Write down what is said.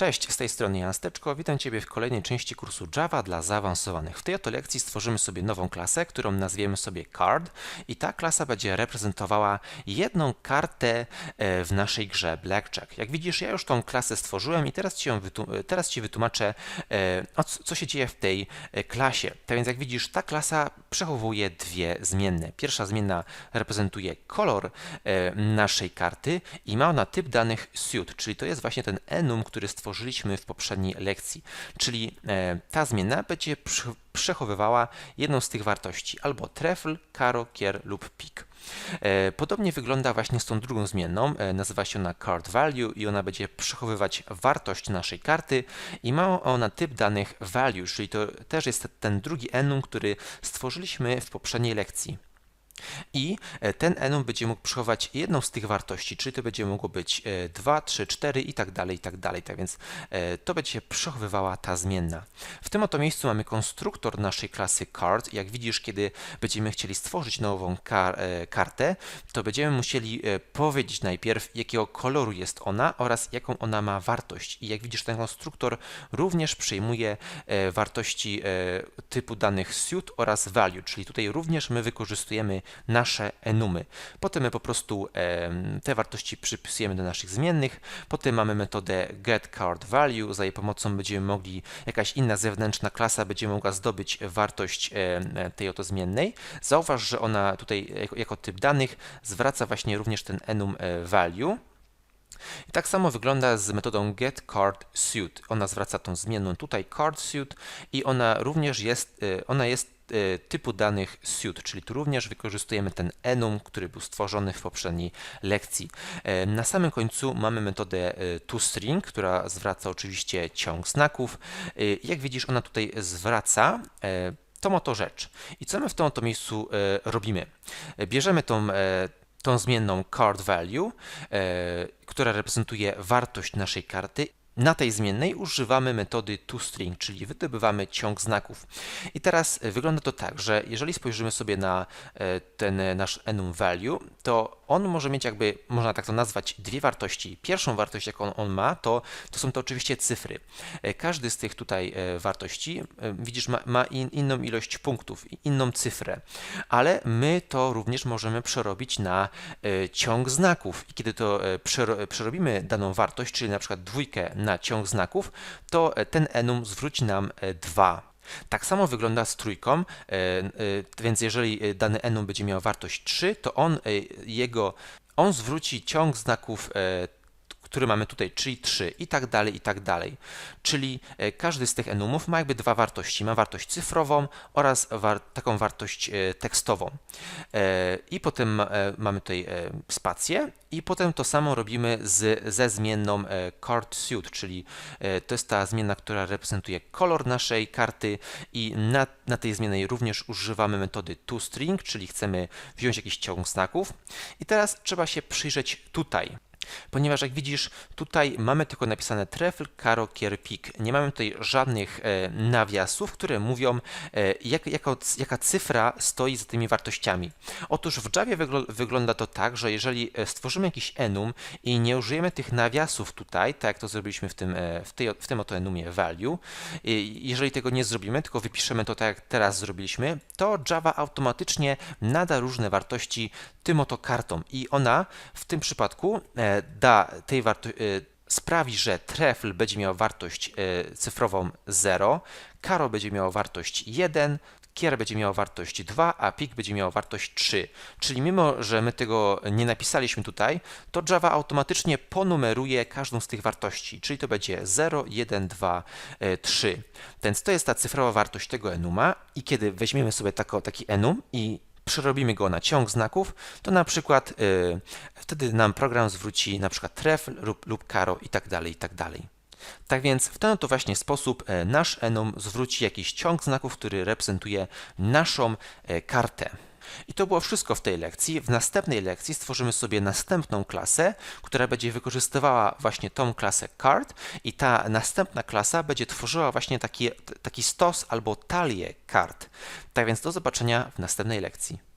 Cześć, z tej strony Jan Steczko. Witam Ciebie w kolejnej części kursu Java dla zaawansowanych. W tej oto lekcji stworzymy sobie nową klasę, którą nazwiemy sobie card i ta klasa będzie reprezentowała jedną kartę e, w naszej grze Blackjack. Jak widzisz, ja już tą klasę stworzyłem i teraz Ci, teraz ci wytłumaczę, e, co się dzieje w tej e, klasie. Tak więc jak widzisz, ta klasa przechowuje dwie zmienne. Pierwsza zmienna reprezentuje kolor naszej karty i ma ona typ danych suit, czyli to jest właśnie ten enum, który stworzyliśmy w poprzedniej lekcji. Czyli e, ta zmienna będzie prze- przechowywała jedną z tych wartości, albo trefl, karo, kier lub pik. E, Podobnie wygląda właśnie z tą drugą zmienną. E, Nazywa się ona card value i ona będzie przechowywać wartość naszej karty i ma ona typ danych value, czyli to też jest ten drugi enum, który stworzyliśmy w poprzedniej lekcji. I e, ten enum będzie mógł przechować jedną z tych wartości, czyli to będzie mogło być e, 2, 3, 4 i tak dalej, i tak dalej. Tak więc e, to będzie przechowywała ta zmienna. W tym oto miejscu mamy konstruktor naszej klasy card. Jak widzisz, kiedy będziemy chcieli stworzyć nową kar e, kartę, to będziemy musieli powiedzieć najpierw, jakiego koloru jest ona oraz jaką ona ma wartość. I jak widzisz, ten konstruktor również przyjmuje wartości typu danych suit oraz value, czyli tutaj również my wykorzystujemy nasze enumy. Potem my po prostu te wartości przypisujemy do naszych zmiennych. Potem mamy metodę getCardValue. Za jej pomocą będziemy mogli, jakaś inna zewnętrzna klasa będzie mogła zdobyć wartość tej oto zmiennej. Zauważ, że ona tutaj jako, typ danych zwraca właśnie również ten enum e, value. I tak samo wygląda z metodą getCardSuit. Ona zwraca tą zmienną tutaj cardSuit i ona również jest, e, ona jest typu danych suit, czyli tu również wykorzystujemy ten enum, który był stworzony w poprzedniej lekcji. E, Na samym końcu mamy metodę e, toString, która zwraca oczywiście ciąg znaków. E, Jak widzisz, ona tutaj zwraca e, tą oto rzecz. I co my w tym oto miejscu e, robimy? E, Bierzemy tą e, tą zmienną card value, e, która reprezentuje wartość naszej karty. Na tej zmiennej używamy metody toString, czyli wydobywamy ciąg znaków. I teraz wygląda to tak, że jeżeli spojrzymy sobie na e, ten e, nasz enum value, to on może mieć jakby, można tak to nazwać, dwie wartości. Pierwszą wartość, jaką on ma, to, to są to oczywiście cyfry. E, Każdy z tych tutaj e, wartości, e, widzisz, ma, ma in, inną ilość punktów, inną cyfrę, ale my to również możemy przerobić na ciąg znaków. I kiedy to przero, przerobimy daną wartość, czyli na przykład dwójkę na ciąg znaków, to ten enum zwróci nam 2. Tak samo wygląda z trójką, e, e, więc jeżeli e, dany enum będzie miał wartość 3, to on jego on zwróci ciąg znaków który mamy tutaj, czyli 3 i tak dalej, i tak dalej. Czyli e, każdy z tych enumów ma jakby dwa wartości. Ma wartość cyfrową oraz war taką wartość e, tekstową. E, I potem mamy tutaj spację i potem to samo robimy z, ze zmienną card suit, czyli to jest ta zmienna, która reprezentuje kolor naszej karty i na, na tej zmiennej również używamy metody toString, czyli chcemy wziąć jakiś ciąg znaków. I teraz trzeba się przyjrzeć tutaj ponieważ jak widzisz, tutaj mamy tylko napisane trefl, karo, kier, pik. Nie mamy tutaj żadnych e, nawiasów, które mówią, e, jak, jaka, jaka cyfra stoi za tymi wartościami. Otóż w Javie wygl wygląda to tak, że jeżeli e, stworzymy jakiś enum i nie użyjemy tych nawiasów tutaj, tak jak to zrobiliśmy w tym, e, w tej, w tym oto enumie value, jeżeli tego nie zrobimy, tylko wypiszemy to tak jak teraz zrobiliśmy, to Java automatycznie nada różne wartości tym oto kartom i ona w tym przypadku e, da tej wartości sprawi, że trefl będzie miał wartość e, cyfrową 0, karo będzie miało wartość 1, kier będzie miał wartość 2, a pik będzie miał wartość 3. Czyli mimo, że my tego nie napisaliśmy tutaj, to Java automatycznie ponumeruje każdą z tych wartości, czyli to będzie 0, 1, 2, 3. Więc to jest ta cyfrowa wartość tego enuma i kiedy weźmiemy sobie tako, taki enum i przerobimy go na ciąg znaków, to na przykład y, wtedy nam program zwróci na przykład trefl lub, lub karo i tak dalej, i tak dalej. Tak więc w ten oto właśnie sposób e, nasz enum zwróci jakiś ciąg znaków, który reprezentuje naszą e, kartę. I to było wszystko w tej lekcji. W następnej lekcji stworzymy sobie następną klasę, która będzie wykorzystywała właśnie tą klasę card i ta następna klasa będzie tworzyła właśnie taki, taki stos albo talię kart. Tak więc do zobaczenia w następnej lekcji.